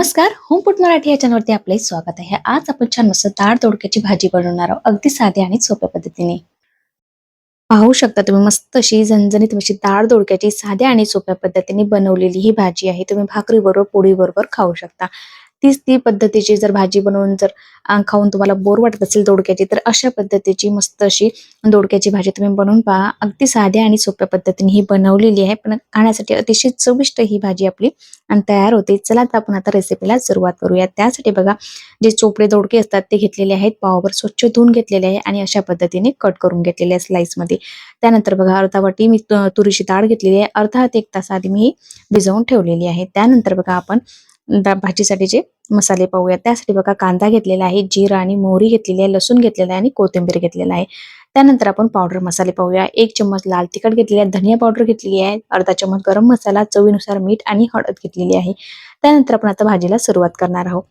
नमस्कार होमपुट मराठी या चॅनलवरती आपले स्वागत आहे. आज आपण छान मस्त दाळ तोडक्याची भाजी बनवणार आहोत. अगदी साध्या आणि सोप्या पद्धतीने. पाहू शकता तुम्ही मस्त अशी झणझणीत अशी डाळ दोडक्याची साध्या आणि सोप्या पद्धतीने बनवलेली ही भाजी आहे. तुम्ही भाकरी बरोबर पोळी बरोबर खाऊ शकता. तीच ती पद्धतीची जर भाजी बनवून जर खाऊन तुम्हाला बोर वाटत असेल दोडक्याची तर अशा पद्धतीची मस्त अशी दोडक्याची भाजी तुम्ही बनवून पहा. अगदी साध्या आणि सोप्या पद्धतीने ही बनवलेली आहे पण खाण्यासाठी अतिशय चविष्ट ही भाजी आपली आणि तयार होते. चला तर आपण आता रेसिपीला सुरुवात करूया. त्यासाठी बघा जे चोपडे दोडके असतात ते घेतलेले आहेत पावावर स्वच्छ धुवून घेतलेले आहे आणि अशा पद्धतीने कट करून घेतलेले आहे स्लाइसमध्ये. त्यानंतर बघा अर्धा वाटी मी तु- तुरीची डाळ घेतलेली आहे. अर्धा ते एक तास आधी मी ही भिजवून ठेवलेली आहे. त्यानंतर बघा आपण भाजीसाठी जे मसाले पाहूया त्यासाठी बघा कांदा घेतलेला आहे जिरा आणि मोहरी घेतलेली आहे लसूण घेतलेला आहे आणि कोथिंबीर घेतलेला आहे. त्यानंतर आपण पावडर मसाले पाहूया एक चम्मच लाल तिखट घेतलेली आहे धनिया पावडर घेतलेली आहे अर्धा चम्मच गरम मसाला चवीनुसार मीठ आणि हळद घेतलेली आहे. त्यानंतर आपण आता भाजीला सुरुवात करणार आहोत.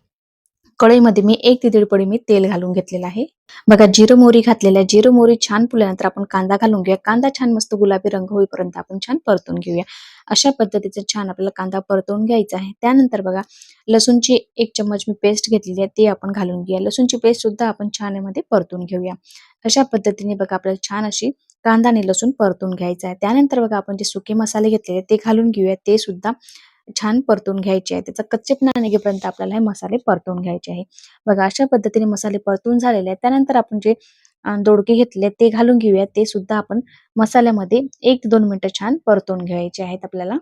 कढईमध्ये मी एक ते दीड पडी मी तेल घालून घेतलेलं आहे. बघा जिरं मोहरी घातलेल्या आहे जिरं मोहरी छान फुल्यानंतर आपण कांदा घालून घेऊया. कांदा छान मस्त गुलाबी रंग होईपर्यंत आपण छान परतून घेऊया. अशा पद्धतीचा छान आपल्याला कांदा परतवून घ्यायचा आहे. त्यानंतर बघा लसूणची एक चम्मच मी पेस्ट घेतलेली आहे ते आपण घालून घेऊया. लसूणची पेस्ट सुद्धा आपण छान यामध्ये परतून घेऊया. अशा पद्धतीने बघा आपल्याला छान अशी कांदा आणि लसूण परतून घ्यायचा आहे. त्यानंतर बघा आपण जे सुके मसाले घेतलेले ते घालून घेऊया. ते सुद्धा छान परतून घ्यायचे आहे. त्याचा कच्चेपणा निघेपर्यंत आपल्याला हे मसाले परतून घ्यायचे आहे. बघा अशा पद्धतीने मसाले परतून झालेले आहेत. त्यानंतर आपण जे दोडके घेतले ते घालून घेऊया. ते सुद्धा आपण मसाल्यामध्ये एक दोन मिनिटं छान परतून घ्यायचे आहेत आपल्याला.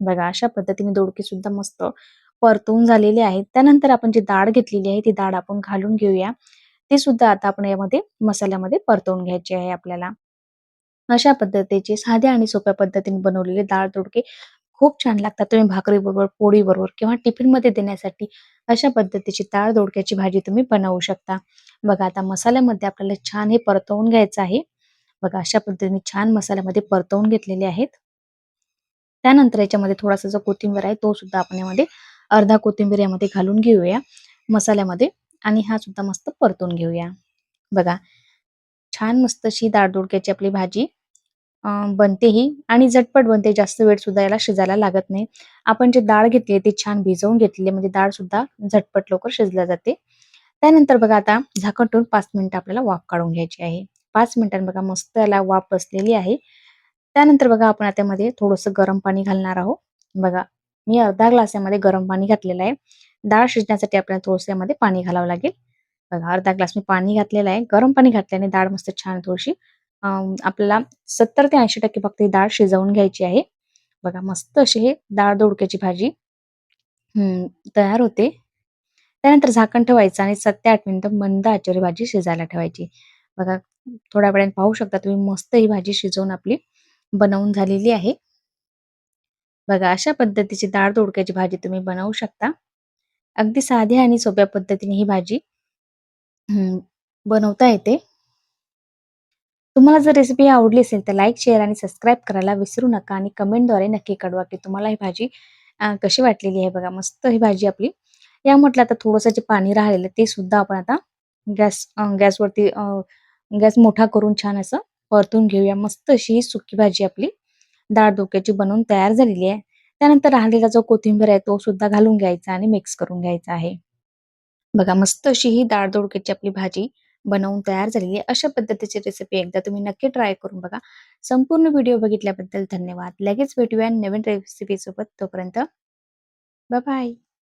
बघा अशा पद्धतीने दोडके सुद्धा मस्त परतून झालेले आहेत. त्यानंतर आपण जी डाळ घेतलेली आहे ती डाळ आपण घालून घेऊया. ते सुद्धा आता आपण यामध्ये मसाल्यामध्ये परतवून घ्यायचे आहे आपल्याला. अशा पद्धतीचे साध्या आणि सोप्या पद्धतीने बनवलेले डाळ दोडके खूप छान लागतात. तुम्ही भाकरी बरोबर पोळी बरोबर किंवा टिफिनमध्ये देण्यासाठी अशा पद्धतीची ताळ दोडक्याची भाजी तुम्ही बनवू शकता. बघा आता मसाल्यामध्ये आपल्याला छान हे परतवून घ्यायचं आहे. बघा अशा पद्धतीने छान मसाल्यामध्ये परतवून घेतलेले आहेत. त्यानंतर याच्यामध्ये थोडासा जो कोथिंबीर आहे तो सुद्धा आपण यामध्ये अर्धा कोथिंबीर यामध्ये घालून घेऊया मसाल्यामध्ये आणि हा सुद्धा मस्त परतून घेऊया. बघा छान मस्त अशी डाळ दोडक्याची आपली भाजी अ बनते ही आणि झटपट बनते. जास्त वेळ सुद्धा याला शिजायला लागत नाही. आपण जे डाळ घेतली ती छान भिजवून घेतली आहे, म्हणजे डाळ सुद्धा झटपट लवकर शिजल्या जाते. त्यानंतर बघा आता झाकण ठेवून पाच मिनिटं आपल्याला वाफ काढून घ्यायची आहे. पाच मिनिटांनी बघा मस्त याला वाफ बसलेली आहे. त्यानंतर बघा आपण त्यामध्ये थोडस गरम पाणी घालणार आहोत. बघा मी अर्धा ग्लास यामध्ये गरम पाणी घातलेलं आहे. डाळ शिजण्यासाठी आपल्याला थोडस यामध्ये पाणी घालावं लागेल. बघा अर्धा ग्लास मी पाणी घातलेलं आहे. गरम पाणी घातल्याने डाळ मस्त छान थोडीशी अं, आपल्याला सत्तर ते ऐंशी टक्के फक्त ही डाळ शिजवून घ्यायची आहे. बघा मस्त अशी हे डाळ दोडक्याची भाजी तयार होते. त्यानंतर झाकण ठेवायचं आणि सात ते आठ मिनिटं मंद आचारी भाजी शिजायला ठेवायची. बघा थोड्या वेळाने पाहू शकता तुम्ही मस्त ही भाजी शिजवून आपली बनवून झालेली आहे. बघा अशा पद्धतीची डाळ दोडक्याची भाजी तुम्ही बनवू शकता. अगदी साध्या आणि सोप्या पद्धतीने ही भाजी बनवता येते. तुम्हाला जर रेसिपी आवडली असेल तर लाईक शेअर आणि सबस्क्राईब करायला विसरू नका आणि कमेंटद्वारे नक्की कळवा की तुम्हाला ही भाजी कशी वाटलेली आहे बघा. मस्त ही भाजी आपली. या म्हटलं आता थोडंसं जे पाणी राहिलेलं ते सुद्धा आपण आता गॅस अं, गॅसवरती गॅस मोठा करून छान असं परतून घेऊया. मस्त अशी ही सुकी भाजी आपली डाळ डोक्याची बनवून तयार झालेली आहे. त्यानंतर राहिलेला जो कोथिंबीर आहे तो सुद्धा घालून घ्यायचा आणि मिक्स करून घ्यायचा आहे. बघा मस्त अशी ही डाळ दोडक्याची आपली भाजी बनवून तयार झालेली आहे. अशा पद्धतीची रेसिपी एकदा तुम्ही नक्की ट्राय करून बघा. संपूर्ण व्हिडिओ बघितल्याबद्दल धन्यवाद. लगेच भेटूया नवीन रेसिपी सोबत. तोपर्यंत बाय